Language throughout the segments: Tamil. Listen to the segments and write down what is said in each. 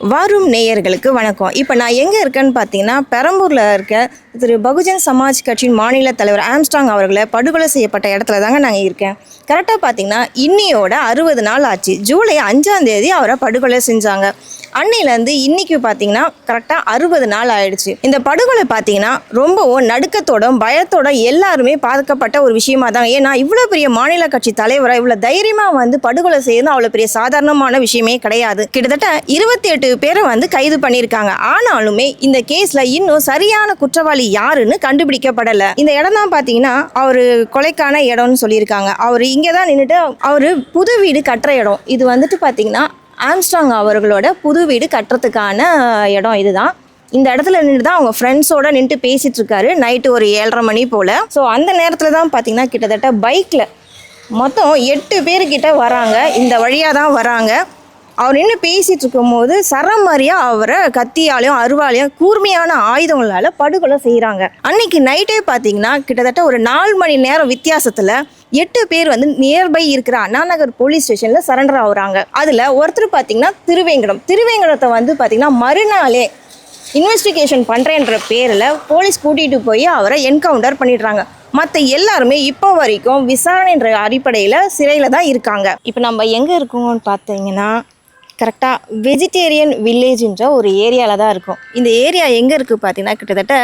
வரும் நேயர்களுக்கு வணக்கம். இப்போ நான் எங்கே இருக்கேன்னு பார்த்தீங்கன்னா பெரம்பூரில் இருக்க திரு பகுஜன் சமாஜ் கட்சியின் மாநில தலைவர் ஆம்ஸ்டாங் அவர்களை படுகொலை செய்யப்பட்ட இடத்துல தாங்க நாங்கள் இருக்கேன். கரெக்டாக பார்த்தீங்கன்னா இன்னியோட அறுபது நாள் ஆச்சு. ஜூலை அஞ்சாம் தேதி அவரை படுகொலை செஞ்சாங்க. அன்னையிலேருந்து இன்னைக்கு பார்த்தீங்கன்னா கரெக்டாக அறுபது நாள் ஆயிடுச்சு. இந்த படுகொலை பார்த்தீங்கன்னா ரொம்பவும் நடுக்கத்தோட பயத்தோட எல்லாருமே பாதிக்கப்பட்ட ஒரு விஷயமா தான் ஏன்னா இவ்வளோ பெரிய மாநில கட்சி தலைவராக இவ்வளோ தைரியமாக வந்து படுகொலை செய்யணும் அவ்வளோ பெரிய சாதாரணமான விஷயமே கிடையாது. கிட்டத்தட்ட இருபத்தி எட்டு பேரை வந்து கைது பண்ணியிருக்காங்க. ஆனாலுமே இந்த கேஸ்ல இன்னும் சரியான குற்றவாளி யாருன்னு கண்டுபிடிக்கப்படலை. இந்த இடம் தான் பார்த்தீங்கன்னா அவர் கொலைக்கான இடம்னு சொல்லியிருக்காங்க. அவர் இங்கே தான் நின்றுட்டு அவர் புது வீடு கட்டுற இடம். இது வந்துட்டு பார்த்தீங்கன்னா ஆம்ஸ்டாங் அவர்களோட புது வீடு கட்டுறதுக்கான இடம் இதுதான். இந்த இடத்துல நின்று தான் அவங்க ஃப்ரெண்ட்ஸோட நின்று பேசிட்டு இருக்காரு நைட்டு ஒரு ஏழரை மணி போல். ஸோ அந்த நேரத்தில் தான் பார்த்தீங்கன்னா கிட்டத்தட்ட பைக்கில் மொத்தம் எட்டு பேர்கிட்ட வராங்க. இந்த வழியாக தான் வராங்க. அவர் நின்று பேசிகிட்டு இருக்கும்போது சரமாரியாக அவரை கத்தியாலையும் அருவாலையும் கூர்மையான ஆயுதங்களால் படுகொலை செய்கிறாங்க அன்னைக்கு நைட்டே பார்த்தீங்கன்னா கிட்டத்தட்ட ஒரு நாலு மணி நேரம் வித்தியாசத்தில் எட்டு பேர் வந்து நியர்பை இருக்கிற அண்ணாநகர் போலீஸ் ஸ்டேஷனில் சரண்டர் ஆகுறாங்க அதில் ஒருத்தர் பார்த்தீங்கன்னா திருவேங்கடம். திருவேங்கடத்தை வந்து பார்த்தீங்கன்னா மறுநாளே இன்வெஸ்டிகேஷன் பண்ணுறேன்ற பேரில் போலீஸ் கூட்டிகிட்டு போய் அவரை என்கவுண்டர் பண்ணிடுறாங்க. மற்ற எல்லாருமே இப்போ வரைக்கும் விசாரணைன்ற அடிப்படையில் சிறையில் தான் இருக்காங்க. இப்போ நம்ம எங்கே இருக்கோம்னு பார்த்தீங்கன்னா கரெக்டாக வெஜிடேரியன் வில்லேஜ்ன்ற ஒரு ஏரியாவில் தான் இருக்கும். இந்த ஏரியா எங்கே இருக்குது பார்த்தீங்கன்னா கிட்டத்தட்ட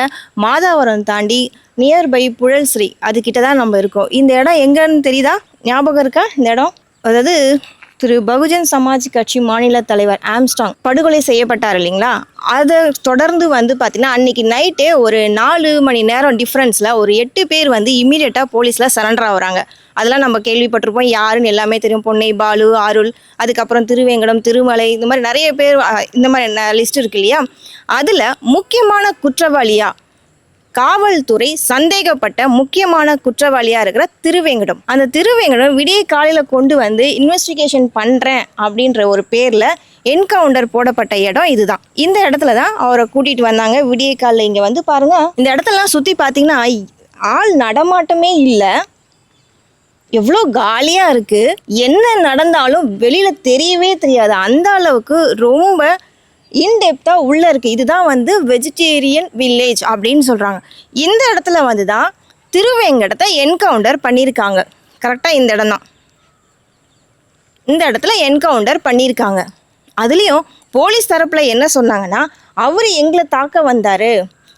மாதாவரம் தாண்டி நியர்பை புழல்ஸ்ரீ அதுக்கிட்ட தான் நம்ம இருக்கோம். இந்த இடம் எங்கன்னு தெரியுதா? ஞாபகம் இருக்கா? இந்த இடம்? அதாவது திரு. பகுஜன் சமாஜ் கட்சி மாநில தலைவர் ஆம்ஸ்டாங் படுகொலை செய்யப்பட்டார் இல்லைங்களா? அதை தொடர்ந்து வந்து பார்த்தீங்கன்னா அன்னைக்கு நைட்டே ஒரு நாலு மணி நேரம் டிஃப்ரென்ஸில் ஒரு எட்டு பேர் வந்து இமீடியட்டாக போலீஸில் சரண்டர் ஆகுறாங்க அதெல்லாம் நம்ம கேள்விப்பட்டிருப்போம். யாருன்னு எல்லாமே தெரியும். பொன்னை பாலு அருள் அதுக்கப்புறம் திருவேங்கடம் திருமலை இந்த மாதிரி நிறைய பேர் இந்த மாதிரி லிஸ்ட் இருக்கு இல்லையா? அதில் முக்கியமான குற்றவாளியாக காவல்துறை சந்தேகப்பட்ட முக்கியமான குற்றவாளியா இருக்கிற திருவேங்கடம். அந்த திருவேங்கடம் விடிய காலையில கொண்டு வந்து இன்வெஸ்டிகேஷன் பண்றேன் அப்படின்ற ஒரு பேர்ல என்கவுண்டர் போடப்பட்ட இடம் இதுதான். இந்த இடத்துல தான் அவரை கூட்டிட்டு வந்தாங்க. விடிய காலில் இங்க வந்து பாருங்க. இந்த இடத்தெல்லாம் சுத்தி பார்த்தீங்கன்னா ஆள் நடமாட்டமே இல்லை. எவ்வளோ காலியாக இருக்குது என்ன நடந்தாலும் வெளியில் தெரியவே தெரியாது. அந்த அளவுக்கு ரொம்ப இன்டெப்த்தாக உள்ளே இருக்குது இதுதான் வந்து வெஜிடேரியன் வில்லேஜ் அப்படின்னு சொல்கிறாங்க இந்த இடத்துல வந்து தான் திருவேங்கடத்தை என்கவுண்டர் பண்ணியிருக்காங்க. கரெக்டாக இந்த இடம் தான் இந்த இடத்துல என்கவுண்டர் பண்ணியிருக்காங்க. அதுலேயும் போலீஸ் தரப்பில் என்ன சொன்னாங்கன்னா அவர் எங்களை தாக்க வந்தார்.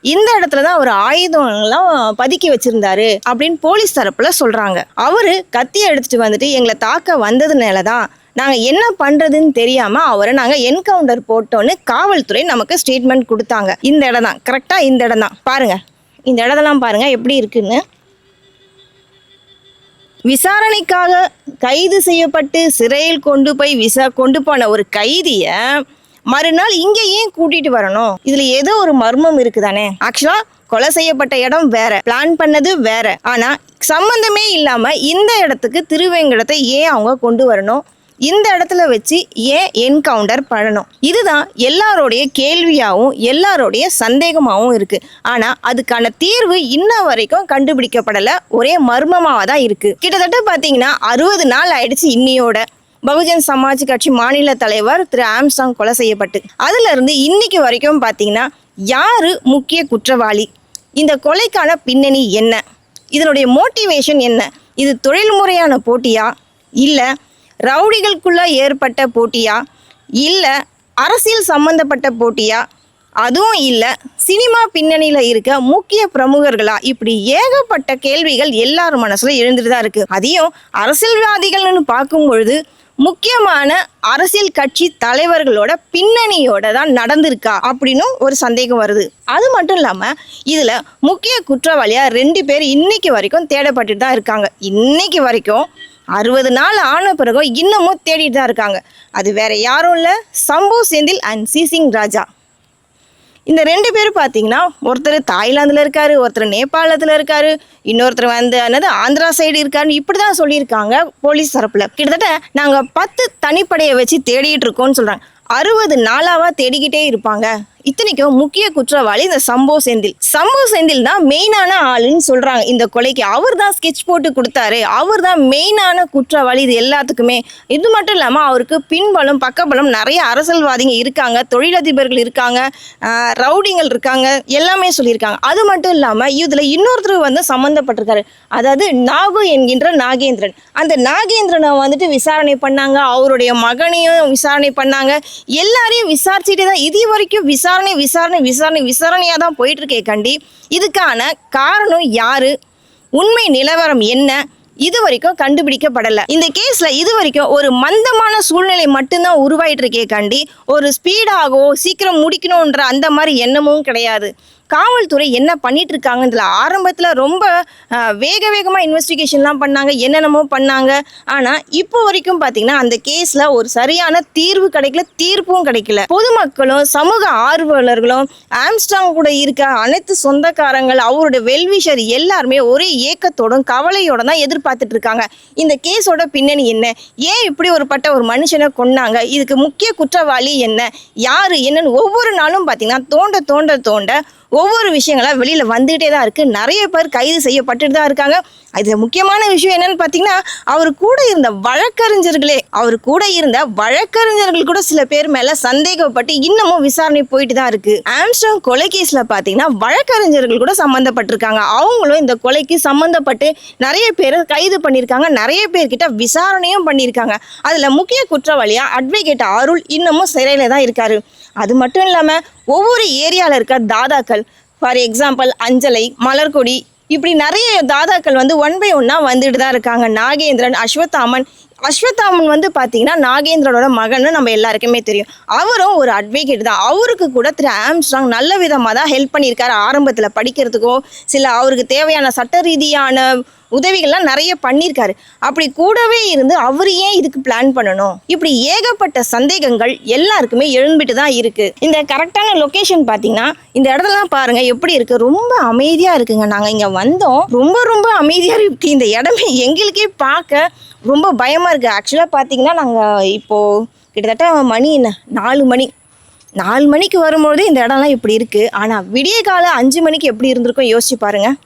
இந்த இடத்துல தான் அவர் ஆயுதம்லாம் பதுக்கி வச்சுருந்தாரு அப்படின்னு போலீஸ் தரப்பில் சொல்கிறாங்க அவர் கத்தியை எடுத்துகிட்டு வந்துட்டு எங்களை தாக்க வந்ததுனால தான் நாங்கள் என்ன பண்ணுறதுன்னு தெரியாமல் அவரை நாங்கள் என்கவுண்டர் போட்டோன்னு காவல்துறை நமக்கு ஸ்டேட்மெண்ட் கொடுத்தாங்க. இந்த இடம் தான் கரெக்டாக இந்த இடம் தான் பாருங்கள் இந்த இடத்தெல்லாம் பாருங்கள் எப்படி இருக்குன்னு. விசாரணைக்காக கைது செய்யப்பட்டு சிறையில் கொண்டு போய் விசா கொண்டு போன ஒரு கைதியை மறுநாள் இங்கே ஏன் கூட்டிட்டு வரணும்? இதுல ஏதோ ஒரு மர்மம் இருக்குதானே? ஆக்சுவலா கொலை செய்யப்பட்ட இடம் வேற. பிளான் பண்ணது வேற. ஆனா சம்பந்தமே இல்லாம இந்த இடத்துக்கு திருவேங்கடத்தை ஏன் அவங்க கொண்டு வரணும்? இந்த இடத்துல வச்சு ஏன் என்கவுண்டர் பண்ணணும்? இதுதான் எல்லாரோடைய கேள்வியாகவும் எல்லாரோடைய சந்தேகமாகவும் இருக்கு. ஆனா அதுக்கான தீர்வு இன்ன வரைக்கும் கண்டுபிடிக்கப்படல. ஒரே மர்மமாக தான் இருக்கு. கிட்டத்தட்ட பார்த்தீங்கன்னா அறுபது நாள் ஆயிடுச்சு இன்னியோட. பகுஜன் சமாஜ் கட்சி மாநில தலைவர் திரு ஆம்ஸ்டாங் கொலை செய்யப்பட்டு. அதுல இருந்து இன்னைக்கு வரைக்கும் பார்த்தீங்கன்னா யாரு முக்கிய குற்றவாளி? இந்த கொலைக்கான பின்னணி என்ன? இதனுடைய மோட்டிவேஷன் என்ன? இது தொழில்முறையான போட்டியா? இல்லை ரவுடிகளுக்குள்ள ஏற்பட்ட போட்டியா? இல்லை அரசியல் சம்பந்தப்பட்ட போட்டியா? அதுவும் இல்லை சினிமா பின்னணியில் இருக்க முக்கிய பிரமுகர்களா? இப்படி ஏகப்பட்ட கேள்விகள் எல்லார் மனசில் எழுந்துட்டு தான் இருக்குது அதையும் அரசியல்வாதிகள்னு பார்க்கும் பொழுது முக்கியமான அரசியல் கட்சி தலைவர்களோட பின்னணியோட தான் நடந்திருக்கா? அப்படின்னும் ஒரு சந்தேகம் வருது. அது மட்டும் இல்லாமல் இதில் முக்கிய குற்றவாளியாக ரெண்டு பேர் இன்னைக்கு வரைக்கும் தேடப்பட்டுட்டு தான் இருக்காங்க. இன்னைக்கு வரைக்கும் அறுபது நாள் ஆன பிறகு இன்னமும் தேடிட்டு தான் இருக்காங்க. அது வேற யாரும் இல்லை. சம்பு செந்தில் அண்ட் சிசிங் ராஜா. இந்த ரெண்டு பேரும் பார்த்தீங்கன்னா ஒருத்தர் தாய்லாந்தில் இருக்காரு ஒருத்தர் நேபாளத்தில் இருக்காரு இன்னொருத்தர் வந்து என்னது ஆந்திரா சைடு இருக்காருன்னு இப்படி தான் சொல்லியிருக்காங்க போலீஸ் தரப்பில். கிட்டத்தட்ட நாங்கள் பத்து தனிப்படையை வச்சு தேடிட்டு இருக்கோம்னு சொல்கிறாங்க அறுபது நாளாவாக தேடிக்கிட்டே இருப்பாங்க. இத்தனைக்கும் முக்கிய குற்றவாளி இந்த சம்போ செந்தில். சம்போ செந்தில் தான் மெயினான ஆளுன்னு சொல்றாங்க இந்த கொலைக்கு. அவர் தான் ஸ்கெட்ச் போட்டு கொடுத்தாரு. அவர் தான் மெயினான குற்றவாளி இது எல்லாத்துக்குமே. இது மட்டும் இல்லாம அவருக்கு பின்பலம் பக்கபலம் நிறைய அரசியல்வாதிங்க இருக்காங்க. தொழிலதிபர்கள் இருக்காங்க. ரவுடிங்கள் இருக்காங்க. எல்லாமே சொல்லியிருக்காங்க. அது மட்டும் இல்லாம இதுல இன்னொருத்தர் வந்து சம்மந்தப்பட்டிருக்காரு. அதாவது நாகு என்கின்ற நாகேந்திரன். அந்த நாகேந்திரனை வந்துட்டு விசாரணை பண்ணாங்க. அவருடைய மகனையும் விசாரணை பண்ணாங்க. எல்லாரையும் விசாரிச்சுட்டே தான் இது வரைக்கும் விசாரணை விசாரணை விசாரணை விசாரணை விசாரணையாக தான் போயிட்டு இருக்கே கண்டி. இதுக்கான காரணம் யாரு? உண்மை நிலவரம் என்ன? இது வரைக்கும் கண்டுபிடிக்கப்படலை. இந்த கேஸ்ல இது வரைக்கும் ஒரு மந்தமான சூழ்நிலை மட்டும்தான் உருவாயிட்டு இருக்கே கண்டி. ஒரு ஸ்பீடாகவோ சீக்கிரம் முடிக்கணுன்ற அந்த மாதிரி எண்ணமும் கிடையாது. காவல்துறை என்ன பண்ணிட்டு இருக்காங்கன்றதுல ஆரம்பத்தில் ரொம்ப வேக வேகமாக இன்வெஸ்டிகேஷன்லாம் பண்ணாங்க என்னென்னமோ பண்ணாங்க. ஆனால் இப்போ வரைக்கும் பார்த்தீங்கன்னா அந்த கேஸில் ஒரு சரியான தீர்வு கிடைக்கல தீர்ப்பும் கிடைக்கல. பொதுமக்களும் சமூக ஆர்வலர்களும் ஆம்ஸ்டாங் கூட இருக்க அனைத்து சொந்தக்காரங்கள் அவரோட வெல்விஷர் எல்லாருமே ஒரே ஏக்கத்தோடும் கவலையோட தான் எதிர்பார்த்துட்டு இருக்காங்க இந்த கேஸோட பின்னணி என்ன? ஏன் இப்படி ஒரு பட்ட ஒரு மனுஷனை கொன்னாங்க? இதுக்கு முக்கிய குற்றவாளி என்ன? யாரு? என்னன்னு ஒவ்வொரு நாளும் பார்த்தீங்கன்னா தோண்ட தோண்ட தோண்ட ஒவ்வொரு விஷயங்களா வெளியில் வந்துகிட்டே தான் இருக்குது நிறைய பேர் கைது செய்யப்பட்டுட்டு தான் இருக்காங்க. இதுல முக்கியமான விஷயம் என்னன்னு பார்த்தீங்கன்னா அவர் கூட இருந்த வழக்கறிஞர்களே அவர் கூட இருந்த வழக்கறிஞர்கள் கூட சில பேர் மேலே சந்தேகப்பட்டு இன்னமும் விசாரணை போயிட்டு தான் இருக்கு. ஆம்ஸ்டாங் கொலை கேஸில் பார்த்தீங்கன்னா வழக்கறிஞர்கள் கூட சம்மந்தப்பட்டிருக்காங்க அவங்களும் இந்த கொலைக்கு சம்மந்தப்பட்டு நிறைய பேர் கைது பண்ணியிருக்காங்க. நிறைய பேர்கிட்ட விசாரணையும் பண்ணியிருக்காங்க. அதில் முக்கிய குற்றவாளியாக அட்வொகேட் அருள் இன்னமும் சிறையில் தான் இருக்காரு. அது மட்டும் இல்லாமல் ஒவ்வொரு ஏரியாவில் இருக்க தாதாக்கள் ஃபார் எக்ஸாம்பிள் அஞ்சலை மலர்கொடி இப்படி நிறைய தாதாக்கள் வந்து ஒன் பை ஒன்னாக வந்துட்டு தான் இருக்காங்க. நாகேந்திரன் அஸ்வத்தாமன். அஸ்வத்தாமன் வந்து பார்த்தீங்கன்னா நாகேந்திரனோட மகன்னு நம்ம எல்லாருக்குமே தெரியும். அவரும் ஒரு அட்வொகேட் தான். அவருக்கு கூட திரு ஆம்ஸ்ட்ராங் நல்ல விதமாக தான் ஹெல்ப் பண்ணியிருக்காரு. ஆரம்பத்தில் படிக்கிறதுக்கோ சில அவருக்கு தேவையான சட்ட ரீதியான உதவிகள்லாம் நிறைய பண்ணியிருக்காரு. அப்படி கூடவே இருந்து அவர் ஏன் இதுக்கு பிளான் பண்ணணும்? இப்படி ஏகப்பட்ட சந்தேகங்கள் எல்லாருக்குமே எழும்பிட்டு தான் இருக்கு. இந்த கரெக்டான லொக்கேஷன் பார்த்தீங்கன்னா இந்த இடத்துலலாம் பாருங்க எப்படி இருக்கு? ரொம்ப அமைதியா இருக்குங்க. நாங்கள் இங்கே வந்தோம். ரொம்ப ரொம்ப அமைதியா இருக்கு. இந்த இடமே எங்களுக்கே பார்க்க ரொம்ப பயமா இருக்கு. ஆக்சுவலாக பார்த்தீங்கன்னா நாங்கள் இப்போ கிட்டத்தட்ட மணி என்ன? நாலு மணி. நாலு மணிக்கு வரும்போது இந்த இடம்லாம் இப்படி இருக்குது ஆனால் விடிய காலம் அஞ்சு மணிக்கு எப்படி இருந்திருக்கும்? யோசிச்சு பாருங்கள்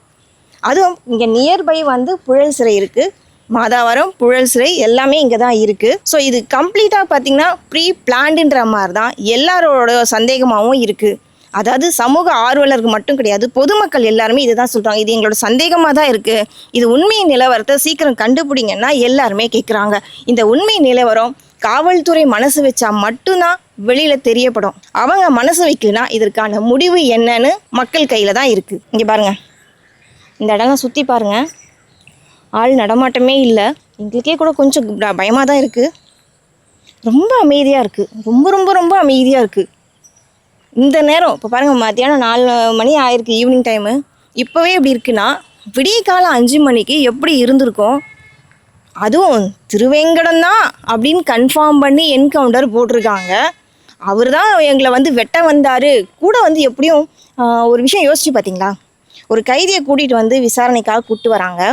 அதுவும் இங்கே நியர்பை வந்து புழல் சிறை இருக்குது மாதாவரம் புழல் சிறை எல்லாமே இங்கே தான் இருக்குது ஸோ இது கம்ப்ளீட்டாக பார்த்திங்கன்னா ப்ரீ பிளான்டுன்ற மாதிரி தான் எல்லாரோட சந்தேகமாகவும் இருக்குது அதாவது சமூக ஆர்வலருக்கு மட்டும் கிடையாது பொதுமக்கள் எல்லாருமே இதுதான் சொல்கிறாங்க இது எங்களோட சந்தேகமாக தான் இருக்குது இது உண்மை நிலவரத்தை சீக்கிரம் கண்டுபிடிங்கன்னா எல்லாருமே கேட்குறாங்க இந்த உண்மை நிலவரம் காவல்துறை மனசு வச்சா மட்டும்தான் வெளியில தெரியப்படும். அவங்க மனசு வைக்கலனா இதற்கான முடிவு என்னன்னு மக்கள் கையில தான் இருக்கு. இங்க பாருங்க. இந்த இடம் சுற்றி பாருங்க. ஆள் நடமாட்டமே இல்லை. எங்களுக்கே கூட கொஞ்சம் பயமாக தான் இருக்குது ரொம்ப அமைதியாக இருக்குது ரொம்ப ரொம்ப ரொம்ப அமைதியாக இருக்குது இந்த நேரம் இப்போ பாருங்கள் மத்தியானம் நாலு மணி ஆயிருக்கு ஈவினிங் டைமு இப்போவே இப்படி இருக்குன்னா விடிய காலம் அஞ்சு மணிக்கு எப்படி இருந்திருக்கும்? அதுவும் திருவேங்கடம் தான் அப்படின்னு கன்ஃபார்ம் பண்ணி என்கவுண்டர் போட்டிருக்காங்க. அவர் தான் எங்களை வந்து வெட்ட வந்தார். கூட வந்து எப்படியும் ஒரு விஷயம் யோசிச்சு பார்த்தீங்களா ஒரு கைதியை கூட்டிகிட்டு வந்து விசாரணைக்காக கூப்பிட்டு வராங்க.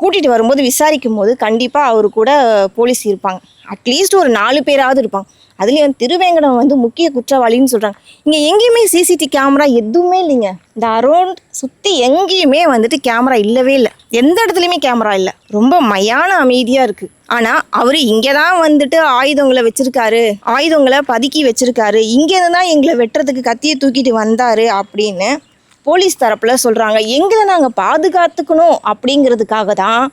கூட்டிகிட்டு வரும்போது விசாரிக்கும் போது கண்டிப்பாக அவர் கூட போலீஸ் இருப்பாங்க. அட்லீஸ்ட் ஒரு நாலு பேராவது இருப்பாங்க. அதுலேயும் திருவேங்கடம் வந்து முக்கிய குற்றவாளின்னு சொல்கிறாங்க இங்கே எங்கேயுமே சிசிடி கேமரா எதுவுமே இல்லைங்க. இந்த அரௌண்ட் சுற்றி எங்கேயுமே வந்துட்டு கேமரா இல்லவே இல்லை. எந்த இடத்துலையுமே கேமரா இல்லை. ரொம்ப மையான அமைதியாக இருக்குது ஆனால் அவர் இங்கே தான் வந்துட்டு ஆயுதங்களை வச்சுருக்காரு. ஆயுதங்களை பதுக்கி வச்சுருக்காரு. இங்கேருந்து தான் எங்களை வெட்டுறதுக்கு கத்தியை தூக்கிட்டு வந்தார் அப்படின்னு போலீஸ் தரப்பில் சொல்கிறாங்க எங்களை நாங்கள் பாதுகாத்துக்கணும் அப்படிங்கிறதுக்காக தான்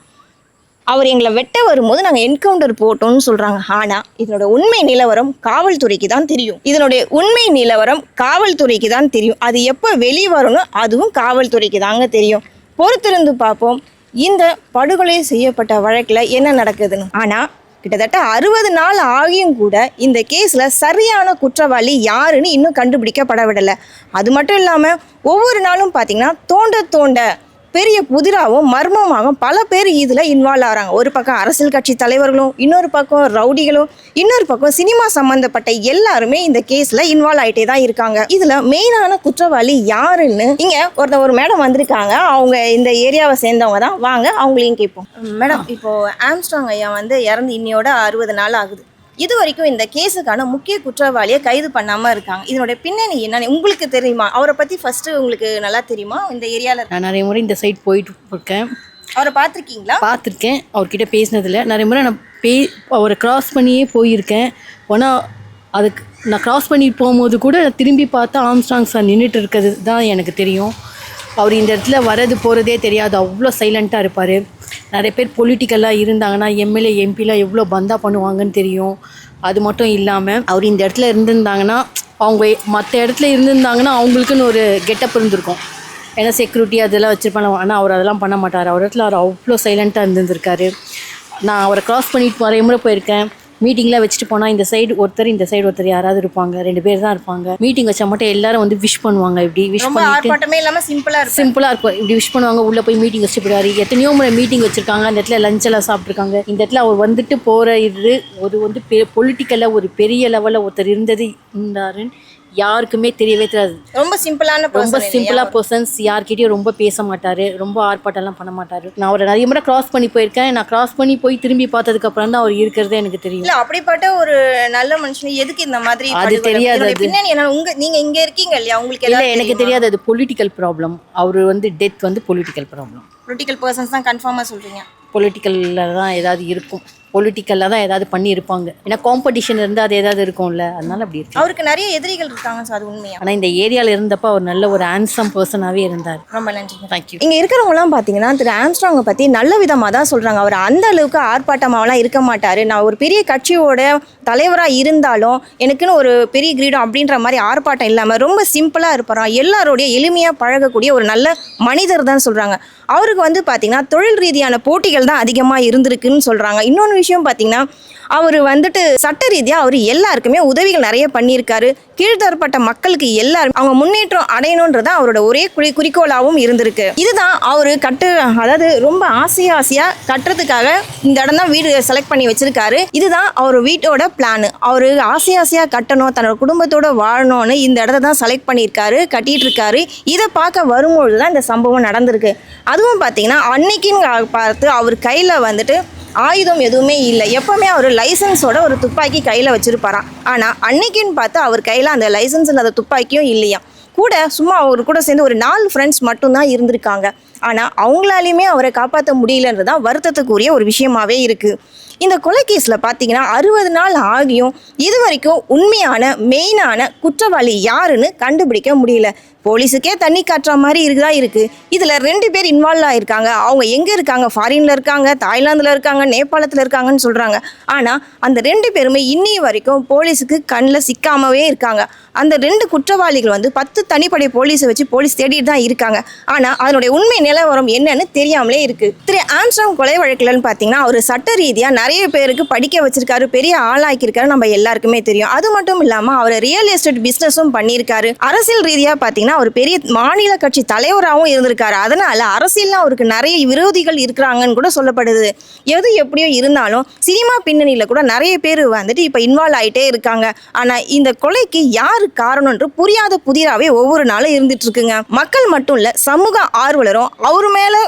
அவர் எங்களை வெட்ட வரும்போது நாங்கள் என்கவுண்டர் போட்டோம்னு சொல்கிறாங்க ஆனால் இதனோட உண்மை நிலவரம் காவல்துறைக்கு தான் தெரியும். இதனுடைய உண்மை நிலவரம் காவல்துறைக்கு தான் தெரியும். அது எப்போ வெளியே வரணும் அதுவும் காவல்துறைக்கு தாங்க தெரியும். பொறுத்திருந்து பார்ப்போம். இந்த படுகொலை செய்யப்பட்ட வழக்கில் என்ன நடக்குதுன்னு. ஆனால் கிட்டத்தட்ட அறுபது நாள் ஆகியும் கூட இந்த கேஸில் சரியான குற்றவாளி யாருன்னு இன்னும் கண்டுபிடிக்கப்படவிடலை. அது மட்டும் இல்லாமல் ஒவ்வொரு நாளும் பார்த்தீங்கன்னா தோண்ட தோண்ட பெரிய புதிராகவும் மர்மமாகவும் பல பேர் இதில் இன்வால்வ் ஆகிறாங்க. ஒரு பக்கம் அரசியல் கட்சி தலைவர்களும் இன்னொரு பக்கம் ரவுடிகளும் இன்னொரு பக்கம் சினிமா சம்மந்தப்பட்ட எல்லாருமே இந்த கேஸில் இன்வால்வ் ஆகிட்டே தான் இருக்காங்க. இதில் மெயினான குற்றவாளி யாருன்னு இங்கே ஒருத்த ஒரு மேடம் வந்திருக்காங்க. அவங்க இந்த ஏரியாவை சேர்ந்தவங்க தான். வாங்க அவங்களையும் கேட்போம். மேடம் இப்போது ஆம்ஸ்ட்ராங் ஐயா வந்து இறந்து இன்னையோட அறுபது நாள் ஆகுது. இது வரைக்கும் இந்த கேஸுக்கான முக்கிய குற்றவாளியை கைது பண்ணாம இருக்காங்க. இதனுடைய பின்னணி என்னன்னு உங்களுக்கு தெரியுமா? அவரை பத்தி ஃபர்ஸ்ட் உங்களுக்கு நல்லா தெரியுமா? இந்த ஏரியால நான் நிறைய முறை இந்த சைட் போயிட்டு இருக்கேன். அவரை பார்த்துருக்கீங்களா? பார்த்துருக்கேன். அவர்கிட்ட பேசினதில்ல. நிறைய முறை நான் பே அவரை கிராஸ் பண்ணியே போயிருக்கேன். ஆனால் அதுக்கு நான் கிராஸ் பண்ணி போகும்போது கூட திரும்பி பார்த்தா ஆம்ஸ்ட்ராங் சார் நின்றுட்டு இருக்கிறது தான் எனக்கு தெரியும். அவர் இந்த இடத்துல வரது போகிறதே தெரியாது. அவ்வளோ சைலண்ட்டாக இருப்பார். நிறைய பேர் பொலிட்டிக்கலாக இருந்தாங்கன்னா எம்எல்ஏ எம்பிலாம் எவ்வளோ பந்தா பண்ணுவாங்கன்னு தெரியும். அது மட்டும் இல்லாமல் அவர் இந்த இடத்துல இருந்திருந்தாங்கன்னா அவங்க மற்ற இடத்துல இருந்திருந்தாங்கன்னா அவங்களுக்குன்னு ஒரு கெட்டப் இருந்திருக்கும். ஏன்னா செக்யூரிட்டி அதெல்லாம் வச்சுருப்பாங்க. ஆனால் அவர் அதெல்லாம் பண்ண மாட்டார். அவர் இடத்துல அவர் அவ்வளோ சைலண்ட்டாக இருந்திருக்காரு நான் அவரை க்ராஸ் பண்ணிட்டு நிறைய முறை போயிருக்கேன். மீட்டிங்லாம் வச்சுட்டு போனால் இந்த சைடு ஒருத்தர் இந்த சைடு ஒருத்தர் யாராவது இருப்பாங்க. ரெண்டு பேர் தான் இருப்பாங்க. மீட்டிங் வச்சா மட்டும் எல்லாரும் வந்து விஷ் பண்ணுவாங்க. இப்படி விஷ் பண்ணிட்டு ஆர்ப்பாட்டமே இல்லாம சிம்பிளா இருக்கும் சிம்பிளாக இருக்கும் இப்படி விஷ் பண்ணுவாங்க. உள்ளே போய் மீட்டிங் வச்சுட்டு போயிடுவாரு. எத்தனையோ முறை மீட்டிங் வச்சுருக்காங்க. அந்த இடத்துல லஞ்ச் எல்லாம் சாப்பிட்ருக்காங்க இந்த இடத்துல அவர் வந்துட்டு போகிற இது ஒரு வந்து பெ பொலிட்டிக்கலாக ஒரு பெரிய லெவலில் ஒருத்தர் இருந்தது இருந்தாருன்னு யாருக்குமே தெரியவே தெரியாது. ரொம்ப சிம்பிளான ரொம்ப சிம்பிளாக பர்சன்ஸ் யார்கிட்டயும் ரொம்ப பேச மாட்டார் ரொம்ப ஆர்ப்பாட்டம்லாம் பண்ண மாட்டார். நான் அவரை நிறைய முறை கிராஸ் பண்ணி போயிருக்கேன். நான் கிராஸ் பண்ணி போய் திரும்பி பார்த்ததுக்கு அப்புறம் தான் அவர் இருக்கிறதே எனக்கு தெரியும். இல்ல அப்படிப்பட்ட ஒரு நல்ல மனுஷன் எதுக்கு இந்த மாதிரி அது? தெரியாது உங்க நீங்க இங்க இருக்கீங்க இல்லையா? உங்களுக்கு இல்லை எனக்கு தெரியாது அது பொலிட்டிக்கல் ப்ராப்ளம் அவர் வந்து டெத் வந்து பொலிட்டிக்கல் ப்ராப்ளம் பொலிட்டிக்கல் பர்சன்ஸ் தான் கன்ஃபார்மா சொல்றீங்க. பொலிட்டிக்கலில் தான் ஏதாவது இருக்கும். பொலிட்டிக்கலில் தான் ஏதாவது பண்ணியிருப்பாங்க. ஏன்னா காம்படிஷன் இருந்தால் அது ஏதாவது இருக்கும்ல. அதனால அப்படி இருக்கு. அவருக்கு நிறைய எதிரிகள் இருக்காங்க சார் அது உண்மையா? ஆனால் இந்த ஏரியாவில் இருந்தப்போ அவர் நல்ல ஒரு ஹேண்ட்ஸம் பர்சனாகவே இருந்தார். ரொம்ப நன்றி. தேங்க்யூ இங்க இருக்கிறவங்கலாம் பாத்தீங்கன்னா திரு ஆம்ஸ்ட்ராங்கை பத்தி நல்ல விதமா தான் சொல்றாங்க. அவர் அந்த அளவுக்கு ஆர்ப்பாட்டமாவெல்லாம் இருக்க மாட்டாரு. நான் ஒரு பெரிய கட்சியோட தலைவரா இருந்தாலும் எனக்குன்னு ஒரு பெரிய கிரீடம் அப்படின்ற மாதிரி ஆர்ப்பாட்டம் இல்லாம ரொம்ப சிம்பிளா இருப்பாராம். எல்லாரோடைய எளிமையா பழகக்கூடிய ஒரு நல்ல மனிதர் தான் சொல்றாங்க. அவருக்கு வந்து பாத்தீங்கன்னா தொழில் ரீதியான போட்டிகள் தான் அதிகமா இருந்திருக்குன்னு சொல்றாங்க. இன்னொன்று விஷயம் பாத்தீங்கன்னா அவர் வந்துட்டு சட்ட ரீதியாக அவர் எல்லாருக்குமே உதவிகள் நிறைய பண்ணியிருக்காரு. கீழ்த்தரப்பட்ட மக்களுக்கு எல்லாரும் அவங்க முன்னேற்றம் அடையணுன்றது தான் அவரோட ஒரே குறி குறிக்கோளாகவும் இருந்திருக்கு. இதுதான் அவர் கட்டு அதாவது ரொம்ப ஆசை ஆசையாக கட்டுறதுக்காக இந்த இடம் தான் வீடு செலக்ட் பண்ணி வச்சிருக்காரு. இதுதான் அவர் வீட்டோட பிளான் அவர் ஆசை ஆசையாக கட்டணும் தன்னோட குடும்பத்தோட வாழணும்னு இந்த இடத்த தான் செலக்ட் பண்ணியிருக்காரு கட்டிட்டு இருக்காரு இதை பார்க்க வரும்பொழுது தான் இந்த சம்பவம் நடந்திருக்கு. அதுவும் பார்த்தீங்கன்னா அன்னைக்குன்னு பார்த்து அவர் கையில் வந்துட்டு ஆயுதம் எதுவுமே இல்லை. எப்போவுமே அவர் லைசன்ஸோட ஒரு துப்பாக்கி கையில் வச்சுருப்பாராம். ஆனால் அன்னைக்குன்னு பார்த்து அவர் கையில் அந்த லைசன்ஸ் இல்லாத துப்பாக்கியும் இல்லையா? கூட சும்மா அவர் கூட சேர்ந்து ஒரு நாலு ஃப்ரெண்ட்ஸ் மட்டும்தான் இருந்திருக்காங்க. ஆனால் அவங்களாலையுமே அவரை காப்பாற்ற முடியலன்றது தான் வருத்தத்துக்குரிய ஒரு விஷயமாவே இருக்குது இந்த கொலை கேஸில் பார்த்தீங்கன்னா அறுபது நாள் ஆகியும் இது வரைக்கும் உண்மையான மெயினான குற்றவாளி யாருன்னு கண்டுபிடிக்க முடியல. போலீஸுக்கே தண்ணி காட்டுற மாதிரி இருக்குதா இருக்குது இதில் ரெண்டு பேர் இன்வால்வ் ஆகிருக்காங்க அவங்க எங்கே இருக்காங்க? ஃபாரினில் இருக்காங்க தாய்லாந்தில் இருக்காங்க நேபாளத்தில் இருக்காங்கன்னு சொல்கிறாங்க ஆனால் அந்த ரெண்டு பேருமே இன்னி வரைக்கும் போலீஸுக்கு கண்ணில் சிக்காமவே இருக்காங்க. அந்த ரெண்டு குற்றவாளிகள் வந்து பத்து தனிப்படை போலீஸை வச்சு போலீஸ் தேடிட்டு தான் இருக்காங்க. ஆனால் அதனுடைய உண்மை நிலவரம் என்னன்னு தெரியாமலே இருக்குது திரு ஆம்ஸ்ட்ராங் கொலை வழக்கில்னு பார்த்தீங்கன்னா அவர் சட்ட ரீதியாக நிறைய நிறைய பேருக்கு படிக்க வச்சிருக்காரு பெரிய ஆளாக்கியிருக்காரு நம்ம எல்லாருக்குமே தெரியும். அது மட்டும் இல்லாமல் அவர் ரியல் எஸ்டேட் பிஸ்னஸும் பண்ணியிருக்காரு. அரசியல் ரீதியாக பார்த்தீங்கன்னா அவர் பெரிய மாநில கட்சி தலைவராகவும் இருந்திருக்காரு. அதனால அரசியல்ல அவருக்கு நிறைய விரோதிகள் இருக்கிறாங்கன்னு கூட சொல்லப்படுது. எது எப்படியோ இருந்தாலும் சினிமா பின்னணியில் கூட நிறைய பேர் வந்துட்டு இப்போ இன்வால்வ் ஆகிட்டே இருக்காங்க. ஆனால் இந்த கொலைக்கு யார் காரணம்ன்று புரியாத புதிராவே ஒவ்வொரு நாளும் இருந்துட்டு இருக்குங்க. மக்கள் மட்டும் இல்லை சமூக ஆர்வலரும் அவர் மேலே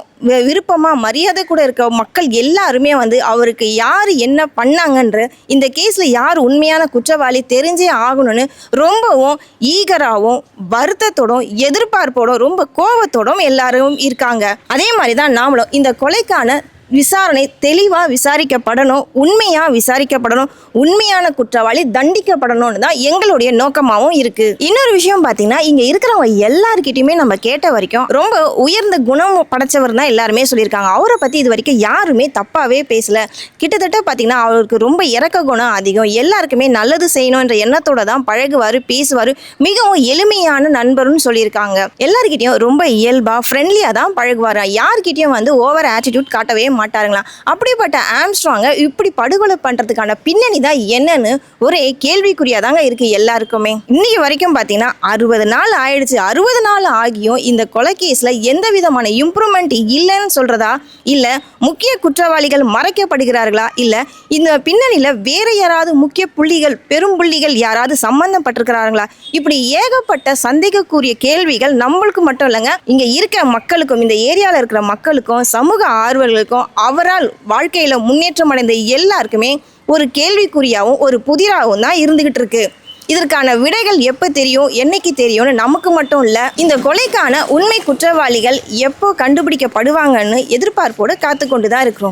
விருப்பமாக மரியாதை கூட இருக்க மக்கள் எல்லாருமே வந்து அவருக்கு யார் என்ன பண்ணாங்கன்ற இந்த கேஸில் யார் உண்மையான குற்றவாளி தெரிஞ்சே ஆகணும்னு ரொம்பவும் ஈகராகவும் வருத்தத்தோடும் எதிர்பார்ப்போடும் ரொம்ப கோபத்தோடும் எல்லாரும் இருக்காங்க. அதே மாதிரி தான் நாமளும் இந்த கொலைக்கான விசாரணை தெளிவாக விசாரிக்கப்படணும் உண்மையாக விசாரிக்கப்படணும் உண்மையான குற்றவாளி தண்டிக்கப்படணும்னு தான் எங்களுடைய நோக்கமாகவும் இருக்கு. இன்னொரு விஷயம் பார்த்தீங்கன்னா இங்கே இருக்கிறவங்க எல்லாருக்கிட்டையுமே நம்ம கேட்ட வரைக்கும் ரொம்ப உயர்ந்த குணம் படைச்சவர் தான் எல்லாருமே சொல்லியிருக்காங்க. அவரை பற்றி இது வரைக்கும் யாருமே தப்பாகவே பேசலை. கிட்டத்தட்ட பார்த்தீங்கன்னா அவருக்கு ரொம்ப இறக்க குணம் அதிகம். எல்லாருக்குமே நல்லது செய்யணுன்ற எண்ணத்தோட தான் பழகுவார் பேசுவார். மிகவும் எளிமையான நண்பர்னு சொல்லியிருக்காங்க. எல்லாருக்கிட்டையும் ரொம்ப இயல்பாக ஃப்ரெண்ட்லியாக தான் பழகுவார். யார்கிட்டையும் வந்து ஓவர் ஆட்டிடியூட் காட்டவே மாட்டாருங்களாம் அப்படிப்பட்ட ஆம்ஸ்ட்ராங்கை இப்படி படுகொலை பண்ணுறதுக்கான பின்னணி தான் என்னன்னு ஒரே கேள்விக்குறியாக தாங்க இருக்குது எல்லாருக்குமே. இன்னைக்கு வரைக்கும் பார்த்தீங்கன்னா அறுபது நாள் ஆயிடுச்சு. அறுபது நாள் ஆகியும் இந்த கொலை கேஸில் எந்த விதமான இம்ப்ரூவ்மெண்ட் இல்லைன்னு சொல்கிறதா இல்லை முக்கிய குற்றவாளிகள் மறைக்கப்படுகிறார்களா? இல்லை இந்த பின்னணியில் வேற யாராவது முக்கிய புள்ளிகள் பெரும் புள்ளிகள் யாராவது சம்பந்தப்பட்டிருக்கிறார்களா? இப்படி ஏகப்பட்ட சந்தேகக்கூடிய கேள்விகள் நம்மளுக்கு மட்டும் இல்லைங்க இங்கே இருக்க மக்களுக்கும் இந்த ஏரியாவில் இருக்கிற மக்களுக்கும் சமூக ஆர்வலர்களுக்கும் அவரால் வாழ்க்கையில் முன்னேற்றம் அடைந்த எல்லாருக்குமே ஒரு கேள்விக்குறியாகவும் ஒரு புதிராகவும் தான் இருந்துகிட்டு இருக்கு. இதற்கான விடைகள் எப்போ தெரியும் என்னைக்கு தெரியும்னு நமக்கு மட்டும் இல்லை இந்த கொலைக்கான உண்மை குற்றவாளிகள் எப்போ கண்டுபிடிக்கப்படுவாங்கன்னு எதிர்பார்ப்போடு காத்து கொண்டு தான் இருக்கிறோம்.